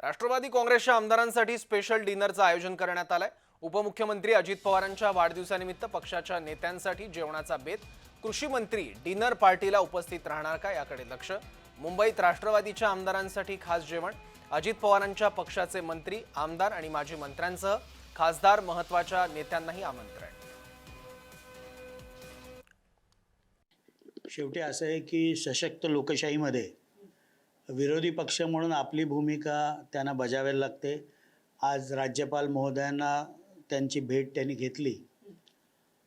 राष्ट्रवादी काँग्रेसच्या आमदारांसाठी स्पेशल डिनरचं आयोजन करण्यात आलंय. उपमुख्यमंत्री अजित पवारांच्या वाढदिवसानिमित्त पक्षाच्या नेत्यांसाठी जेवणाचा बेत. कृषी मंत्री डिनर पार्टीला उपस्थित राहणार का याकडे लक्ष. मुंबईत राष्ट्रवादीच्या आमदारांसाठी खास जेवण. अजित पवारांच्या पक्षाचे मंत्री आमदार आणि माजी मंत्र्यांसह खासदार महत्त्वाच्या नेत्यांनाही आमंत्रण शेवटी असं आहे की सशक्त लोकशाहीमध्ये विरोधी पक्ष म्हणून आपली भूमिका त्यांना बजावायला लागते. आज राज्यपाल महोदयांना त्यांची भेट त्यांनी घेतली.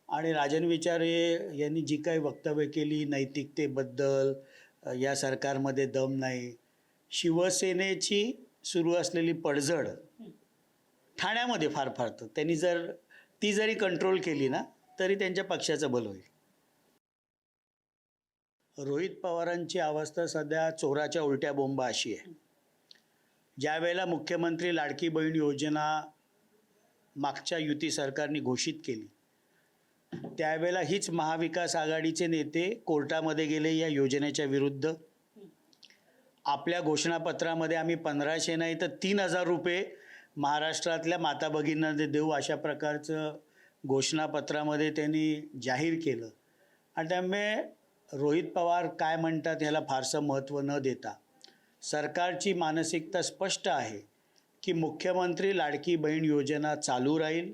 आणि राजन विचारे यांनी जी काही वक्तव्य केली नैतिकतेबद्दल या सरकारमध्ये दम नाही शिवसेनेची सुरू असलेली पडझड ठाण्यामध्ये फार फारतं त्यांनी जर ती जरी कंट्रोल केली ना तरी त्यांच्या पक्षाचं भलं होईल. रोहित पवारांची अवस्था सध्या चोराच्या उलट्या बोंबा अशी आहे. ज्यावेळेला मुख्यमंत्री लाडकी बहीण योजना मागच्या युती सरकारने घोषित केली त्यावेळेला हीच महाविकास आघाडीचे नेते कोर्टामध्ये गेले या योजनेच्या विरुद्ध. आपल्या घोषणापत्रामध्ये आम्ही पंधराशे नाही तर तीन हजार रुपये महाराष्ट्रातल्या माता भगिनींना दे- देऊ अशा प्रकारचं घोषणापत्रामध्ये त्यांनी जाहीर केलं. आणि त्यामुळे रोहित पवार काय म्हणतात ह्याला फारसं महत्त्व न देता. सरकारची मानसिकता स्पष्ट आहे की मुख्यमंत्री लाडकी बहीण योजना चालू राहील.